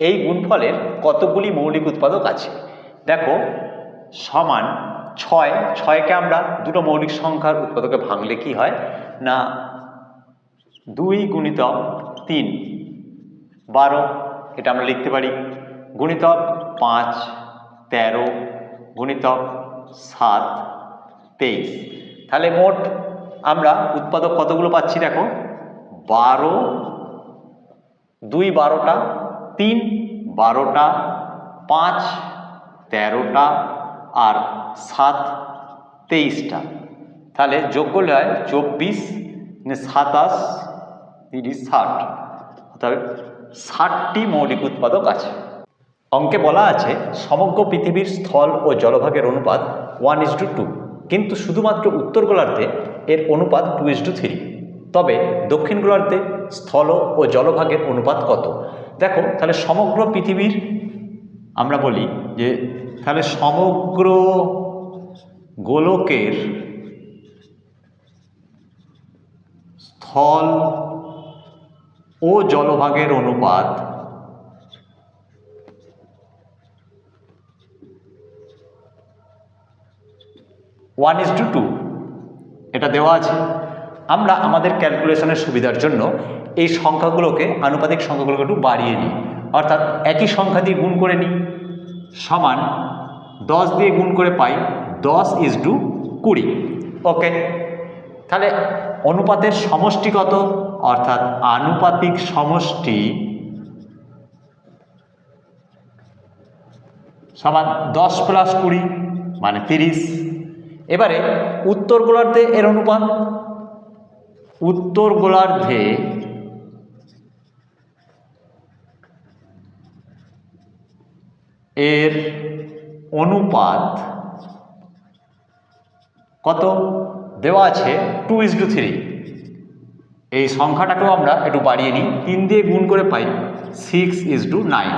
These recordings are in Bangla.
এই গুণফলের কতগুলি মৌলিক উৎপাদক আছে? দেখো, সমান ছয়, ছয়কে আমরা দুটো মৌলিক সংখ্যার উৎপাদকে ভাঙলে কি হয়? না, দুই গুণিতক তিন। বারো, এটা আমরা লিখতে পারি। গুণিতক পাঁচ, তেরো, গুণিতক সাত, তেইশ। তাহলে মোট আমরা উৎপাদক কতগুলো পাচ্ছি দেখো? বারো, দুই বারোটা তিন, বারোটা, পাঁচ, তেরোটা আর সাত, তেইশটা। তাহলে যোগ করলে হয় চব্বিশ মানে সাতাশ, তিরিশ, ষাট। অর্থাৎ ষাটটি মৌলিক উৎপাদক আছে। অঙ্কে বলা আছে, সমগ্র পৃথিবীর স্থল ও জলভাগের অনুপাত ওয়ান ইস টু টু কিন্তু শুধুমাত্র উত্তর গোলার্ধে এর অনুপাত টু ইস টু থ্রি তবে দক্ষিণ গোলার্ধে স্থল ও জলভাগের অনুপাত কত? দেখো, তাহলে সমগ্র পৃথিবীর আমরা বলি যে, তাহলে সমগ্র গোলকের স্থল ও জলভাগের অনুপাত ওয়ান ইস টু টু এটা দেওয়া আছে। আমরা আমাদের ক্যালকুলেশনের সুবিধার জন্য এই সংখ্যাগুলোকে, আনুপাতিক সংখ্যাগুলোকে একটু বাড়িয়ে নিই। অর্থাৎ একই সংখ্যা দিয়ে গুণ করে নিই। সমান দশ দিয়ে গুণ করে পাই দশ ইজ টু কুড়ি। ওকে? তাহলে অনুপাতের সমষ্টি কত? অর্থাৎ আনুপাতিক সমষ্টি সমান দশ প্লাস কুড়ি মানে তিরিশ। এবারে উত্তর গোলার্ধে এর অনুপাত? উত্তর গোলার্ধে এর অনুপাত কত? দেওয়া আছে টু ইজ টু থ্রি এই সংখ্যাটাকেও আমরা একটু বাড়িয়ে নিই। তিন দিয়ে গুণ করে পাই সিক্স ইজ টু নাইন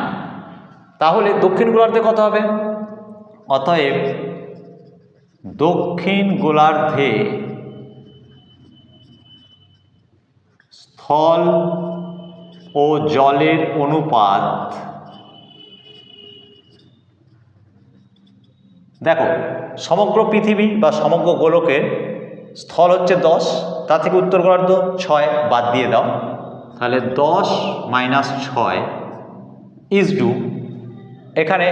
তাহলে দক্ষিণ গোলার্ধে কত হবে? অতএব দক্ষিণ গোলার্ধে স্থল ও জলের অনুপাত। দেখো, সমগ্র পৃথিবী বা সমগ্র গোলকের স্থল হচ্ছে দশ তা থেকে উত্তর গোলার্ধ ছয় বাদ দিয়ে দাও। তাহলে দশ মাইনাস ছয় ইজ ডু এখানে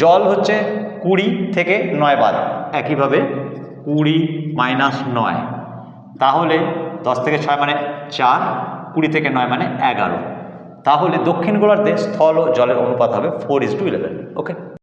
জল হচ্ছে কুড়ি থেকে নয় বাদ, একইভাবে কুড়ি মাইনাস নয়। তাহলে দশ থেকে ছয় মানে চার কুড়ি থেকে নয় মানে এগারো। তাহলে দক্ষিণ গোলার্ধে স্থল ও জলের অনুপাত হবে four is to eleven okay